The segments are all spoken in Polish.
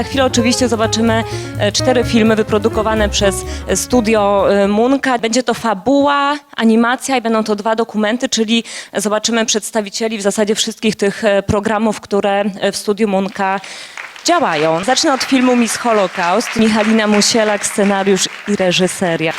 Za chwilę oczywiście zobaczymy e, cztery filmy wyprodukowane przez e, studio e, Munka. Będzie to fabuła, animacja i będą to dwa dokumenty, czyli zobaczymy przedstawicieli w zasadzie wszystkich tych programów, które w studiu Munka działają. Zacznę od filmu Miss Holocaust. Michalina Musielak, scenariusz i reżyseria.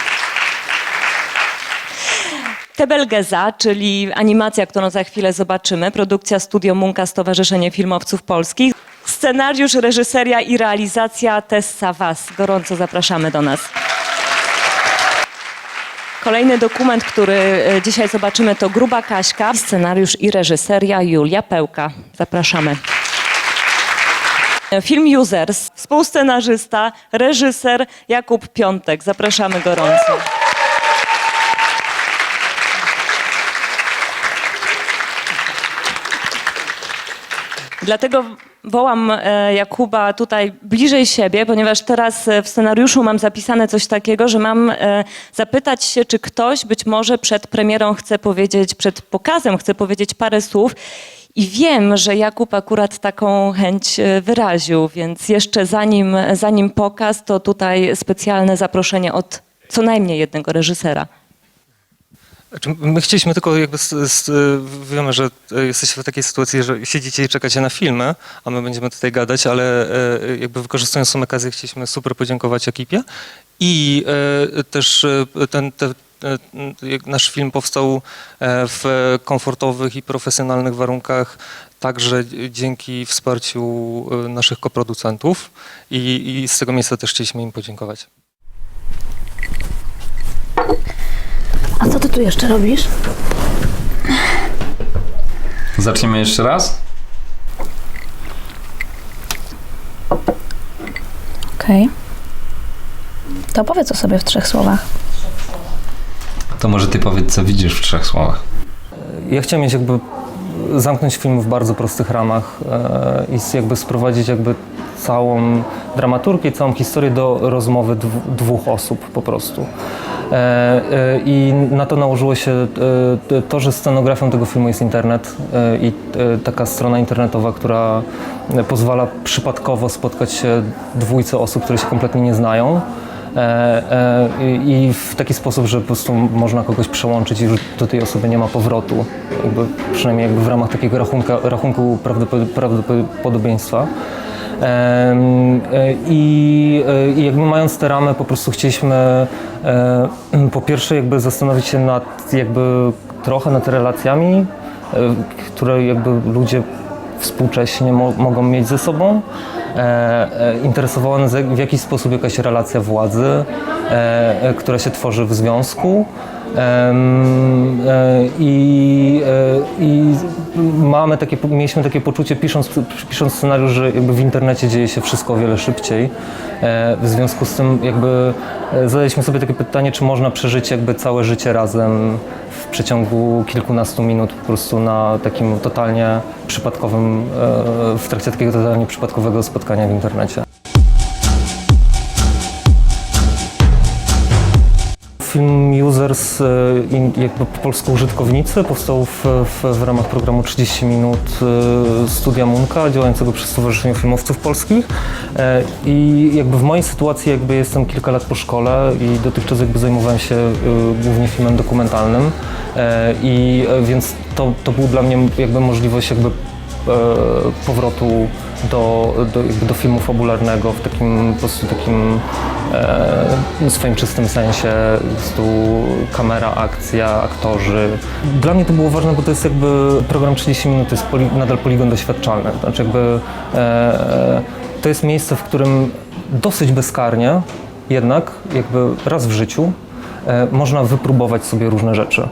Tebelgeza, czyli animacja, którą za chwilę zobaczymy, produkcja Studio Munka Stowarzyszenie Filmowców Polskich. Scenariusz, reżyseria i realizacja Tessa Was. Gorąco zapraszamy do nas. Kolejny dokument, który e, dzisiaj zobaczymy, to Gruba Kaśka. Scenariusz i reżyseria Julia Pełka. Zapraszamy. Film Users, współscenarzysta, reżyser Jakub Piątek. Zapraszamy gorąco. Dlatego wołam e, Jakuba tutaj bliżej siebie, ponieważ teraz e, w scenariuszu mam zapisane coś takiego, że mam e, zapytać się, czy ktoś być może przed premierą chce powiedzieć, przed pokazem chce powiedzieć parę słów. I wiem, że Jakub akurat taką chęć wyraził, więc jeszcze zanim, zanim pokaz, to tutaj specjalne zaproszenie od co najmniej jednego reżysera. Znaczy, My chcieliśmy tylko jakby, z, z, wiemy, że e, jesteście w takiej sytuacji, że siedzicie i czekacie na filmy, a my będziemy tutaj gadać, ale e, jakby wykorzystując tą okazję chcieliśmy super podziękować ekipie i e, też ten, te, nasz film powstał w komfortowych i profesjonalnych warunkach, także dzięki wsparciu naszych koproducentów i, i z tego miejsca też chcieliśmy im podziękować. A co ty tu jeszcze robisz? Zaczniemy jeszcze raz? Okej. To powiedz o sobie w trzech słowach. To może ty powiedz, co widzisz w trzech słowach. Ja chciałem mieć jakby zamknąć film w bardzo prostych ramach e, i s- jakby sprowadzić jakby całą dramaturgię, całą historię do rozmowy dwóch osób po prostu. E, e, I na to nałożyło się e, to, że scenografią tego filmu jest internet i taka strona internetowa, która pozwala przypadkowo spotkać się dwójce osób, które się kompletnie nie znają. I- w taki sposób, że po prostu można kogoś przełączyć i już do tej osoby nie ma powrotu, jakby, przynajmniej jakby w ramach takiego rachunka, rachunku prawdopod- prawdopodobieństwa. E, I, e, I jakby mając te ramy, po prostu chcieliśmy po pierwsze jakby zastanowić się nad jakby trochę nad relacjami, e, które jakby ludzie współcześnie mo- mogą mieć ze sobą. E, interesowała nas w jakiś sposób jakaś relacja władzy, która się tworzy w związku. E, I, e, I mamy takie, mieliśmy takie poczucie, pisząc, pisząc scenariusz, że jakby w internecie dzieje się wszystko o wiele szybciej. E, W związku z tym jakby zadaliśmy sobie takie pytanie, czy można przeżyć jakby całe życie razem w przeciągu kilkunastu minut po prostu na takim totalnie przypadkowym, w trakcie takiego totalnie przypadkowego spotkania w internecie. Film Users, e, jakby po polsku użytkownicy, powstał w, w, w ramach programu 30 minut e, Studia Munka, działającego przy Stowarzyszeniu Filmowców Polskich. E, I jakby w mojej sytuacji jakby jestem kilka lat po szkole i dotychczas jakby zajmowałem się głównie filmem dokumentalnym. I więc to, to był dla mnie jakby możliwość jakby powrotu do, do, do filmu fabularnego w takim po prostu takim e, swoim czystym sensie, po prostu kamera, akcja, aktorzy. Dla mnie to było ważne, bo to jest jakby program 30 minut, to jest poli, nadal poligon doświadczalny. Znaczy jakby e, e, to jest miejsce, w którym dosyć bezkarnie jednak jakby raz w życiu e, można wypróbować sobie różne rzeczy,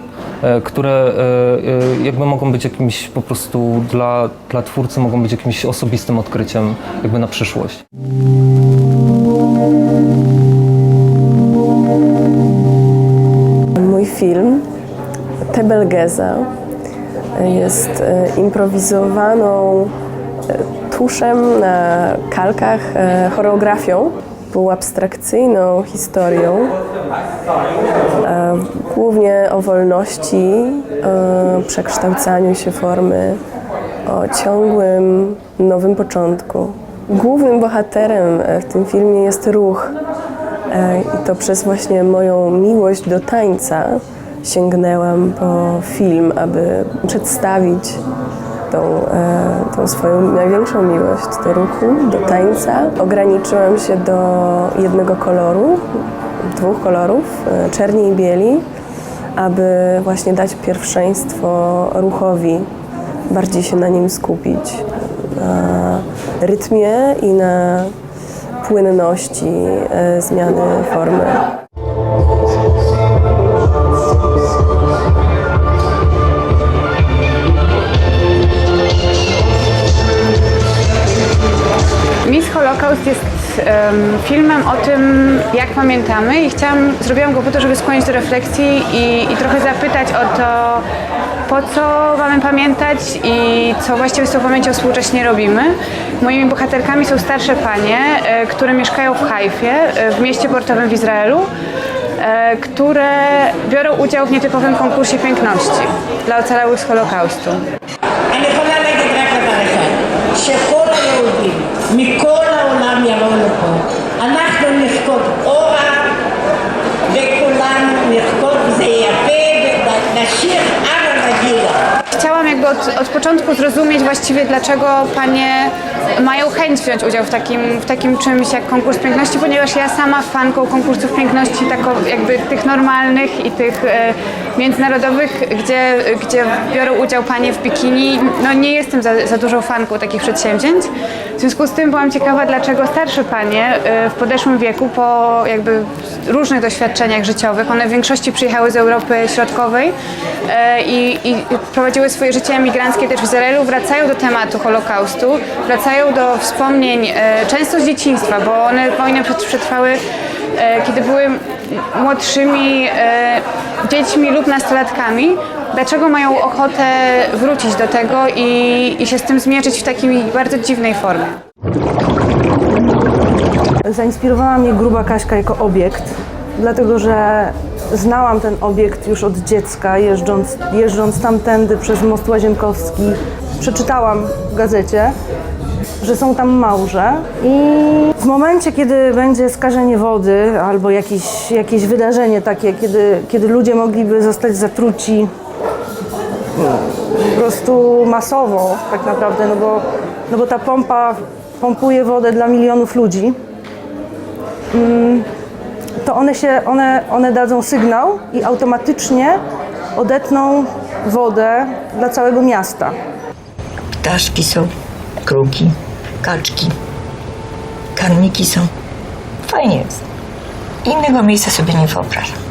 które e, e, jakby mogą być jakimś po prostu dla, dla twórcy, mogą być jakimś osobistym odkryciem jakby na przyszłość. Mój film Tebelgeza jest e, improwizowaną e, tuszem na kalkach e, choreografią, półabstrakcyjną historią, e, głównie o wolności, o przekształcaniu się formy, o ciągłym nowym początku. Głównym bohaterem e, w tym filmie jest ruch. E, I to przez właśnie moją miłość do tańca sięgnęłam po film, aby przedstawić tą, e, tą swoją największą miłość do ruchu, do tańca. Ograniczyłam się do jednego koloru, dwóch kolorów, e, czerni i bieli, aby właśnie dać pierwszeństwo ruchowi, bardziej się na nim skupić, na rytmie i na płynności e, zmiany formy. Miss Holocaust jest em, filmem o tym, jak pamiętamy i chciałam, zrobiłam go po to, żeby skłonić do refleksji i, i trochę zapytać o to, po co mamy pamiętać i co właściwie z tą pamięcią współcześnie robimy. Moimi bohaterkami są starsze panie, e, które mieszkają w Hajfie, e, w mieście portowym w Izraelu, e, które biorą udział w nietypowym konkursie piękności dla ocalałych z Holokaustu. אני יכולה להגיד רק דבר אחד, שכל היהודים מכל העולם יבואו לפה. אנחנו נרקוד אורה וכולנו נרקוד וזה יפה ונשיר אבא וגילה. Chciałam jakby od, od początku zrozumieć właściwie, dlaczego panie mają chęć wziąć udział w takim, w takim czymś jak konkurs piękności, ponieważ ja sama fanką konkursów piękności, tako, jakby tych normalnych i tych e, międzynarodowych, gdzie, gdzie biorą udział panie w bikini, no nie jestem za, za dużą fanką takich przedsięwzięć. W związku z tym byłam ciekawa, dlaczego starsze panie e, w podeszłym wieku, po jakby różnych doświadczeniach życiowych, one w większości przyjechały z Europy Środkowej e, i, i prowadziły swoje życie emigranckie też w Izraelu, wracają do tematu Holokaustu, wracają do wspomnień e, często z dzieciństwa, bo one przet- przetrwały, kiedy były młodszymi dziećmi lub nastolatkami. Dlaczego mają ochotę wrócić do tego i, i się z tym zmierzyć w takiej bardzo dziwnej formie? Zainspirowała mnie Gruba Kaśka jako obiekt, dlatego że znałam ten obiekt już od dziecka, jeżdżąc, jeżdżąc tamtędy przez Most Łazienkowski. Przeczytałam w gazecie, że są tam małże i w momencie, kiedy będzie skażenie wody albo jakieś, jakieś wydarzenie takie, kiedy, kiedy ludzie mogliby zostać zatruci po prostu masowo tak naprawdę, no bo, no bo ta pompa pompuje wodę dla milionów ludzi, mm, to one, się, one, one dadzą sygnał i automatycznie odetną wodę dla całego miasta. Ptaszki są, kruki, kaczki, karniki są. Fajnie jest. Innego miejsca sobie nie wyobrażam.